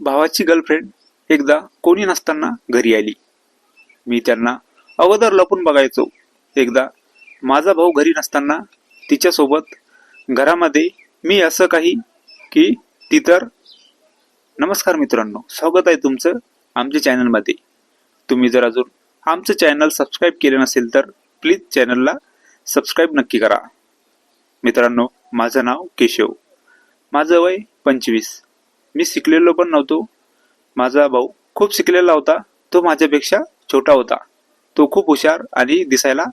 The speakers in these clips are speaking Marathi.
भावाची गर्लफ्रेंड एकदा कोणी नसताना घरी आली. मी त्यांना अगोदर लपून बघायचो. एकदा माझा भाऊ घरी नसताना तिच्यासोबत घरामध्ये मी असं काही की ती तर नमस्कार मित्रांनो स्वागत आहे तुमचं आमच्या चॅनलमध्ये तुम्ही जर अजून आमचं चॅनल सबस्क्राईब केलं नसेल तर प्लीज चॅनलला सबस्क्राईब नक्की करा. मित्रांनो माझं नाव केशव. माझं वय पंचवीस. मी शिकलेलो पण नव्हतो. माझा भाऊ खूप शिकलेला होता. तो माझ्यापेक्षा छोटा होता. तो खूप हुशार आणि दिसायला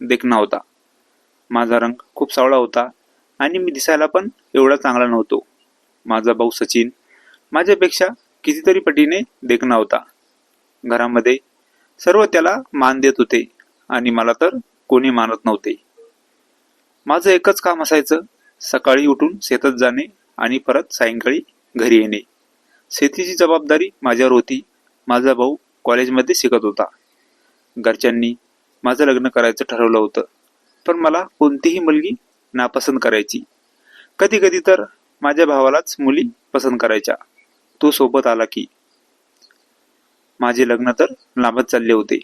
देखणा होता. माझा रंग खूप सावळा होता आणि मी दिसायला पण एवढा चांगला नव्हतो. माझा भाऊ सचिन माझ्यापेक्षा कितीतरी पटीने देखणा होता. घरामध्ये सर्व त्याला मान देत होते आणि मला तर कोणी मानत नव्हते. माझं एकच काम असायचं सकाळी उठून शेतात जाणे आणि परत सायंकाळी घरी येणे. शेतीची जबाबदारी माझ्यावर होती. माझा भाऊ कॉलेजमध्ये शिकत होता. घरच्यांनी माझं लग्न करायचं ठरवलं होतं. पण मला कोणतीही मुलगी नापसंत करायची. कधी कधी तर माझ्या भावालाच मुली पसंत करायच्या. तो सोबत आला की. माझे लग्न तर लांबत चालले होते.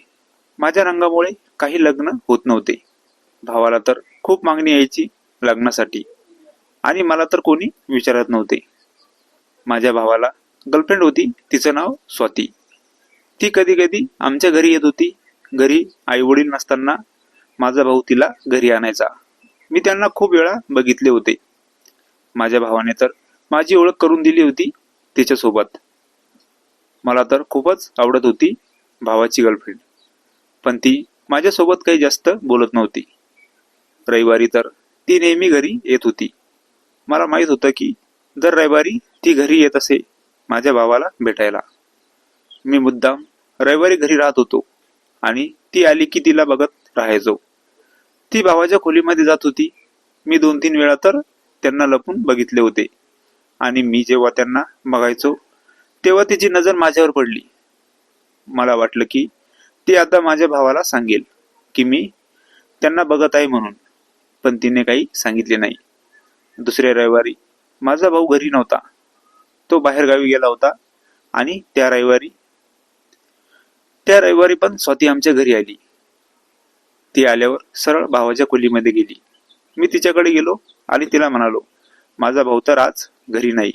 माझ्या रंगामुळे काही लग्न होत नव्हते. भावाला तर खूप मागणी यायची लग्नासाठी. आणि मला तर कोणी विचारत नव्हते. माझ्या भावाला गर्लफ्रेंड होती तिचं नाव स्वाती. ती कधी कधी आमच्या घरी येत होती. घरी आई वडील नसताना माझा भाऊ तिला घरी आणायचा. मी त्यांना खूप वेळा बघितले होते. माझ्या भावाने तर माझी ओळख करून दिली होती तिच्यासोबत. मला तर खूपच आवडत होती भावाची गर्लफ्रेंड पण ती माझ्यासोबत काही जास्त बोलत नव्हती. रविवारी तर ती नेहमी घरी येत होती. मला माहीत होतं की दर रविवारी ती घरी येत असे माझ्या भावाला भेटायला. मी मुद्दाम रविवारी घरी राहत होतो आणि ती आली की तिला बघत राहायचो. ती भावाच्या खोलीमध्ये जात होती. मी दोन तीन वेळा तर त्यांना लपून बघितले होते. आणि मी जेव्हा त्यांना बघायचो तेव्हा तिची नजर माझ्यावर पडली. मला वाटलं की ती आता माझ्या भावाला सांगेल की मी त्यांना बघत आहे म्हणून पण तिने काही सांगितले नाही. दुसऱ्या रविवारी माझा भाऊ घरी नव्हता. तो बाहेर गावी गेला होता आणि त्या रविवारी त्या रविवारी पण स्वाती आमच्या घरी आली. ती आल्यावर सरळ भावाच्या खोलीमध्ये गेली. मी तिच्याकडे गेलो आणि तिला म्हणालो माझा भाऊ तर आज घरी नाही.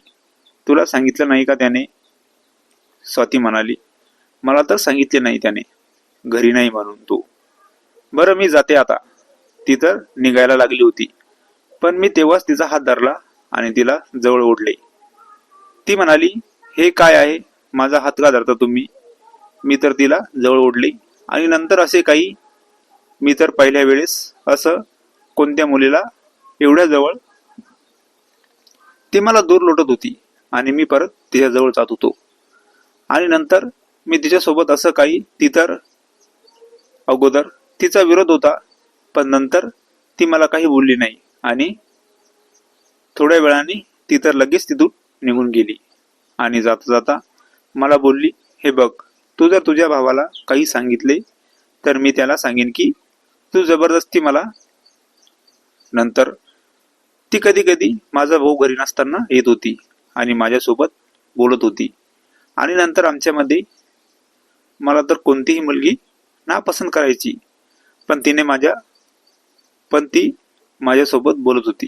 तुला सांगितलं नाही का त्याने? स्वाती म्हणाली मला तर सांगितले नाही त्याने. घरी नाही म्हणून तू. बरं मी जाते आता. ती तर निघायला लागली होती. पण मी तेव्हाच तिचा हात धरला आणि तिला जवळ ओढले. ती म्हणाली हे काय आहे? माझा हात का धरता तुम्ही? मी तर तिला जवळ ओढले. आणि नंतर असे काही मी तर पहिल्या वेळेस असं कोणत्या मुलीला एवढ्या जवळ? ती मला दूर लोटत होती आणि मी परत तिच्याजवळ जात होतो. आणि नंतर मी तिच्यासोबत असं काही ती तर अगोदर तिचा विरोध होता पण नंतर ती मला काही बोलली नाही आणि थोड्या वेळाने ती तर लगेच तिथून निघून गेली. आणि जाता जाता मला बोलली हे बघ तू जर तुझ्या भावाला काही सांगितले तर मी त्याला सांगेन की तू जबरदस्ती मला नंतर ती कधी कधी माझा भाऊ घरी नसताना येत होती आणि माझ्यासोबत बोलत होती. आणि नंतर आमच्यामध्ये मला तर कोणतीही मुलगी नापसंत करायची पण तिने माझ्या पण ती माझ्यासोबत बोलत होती.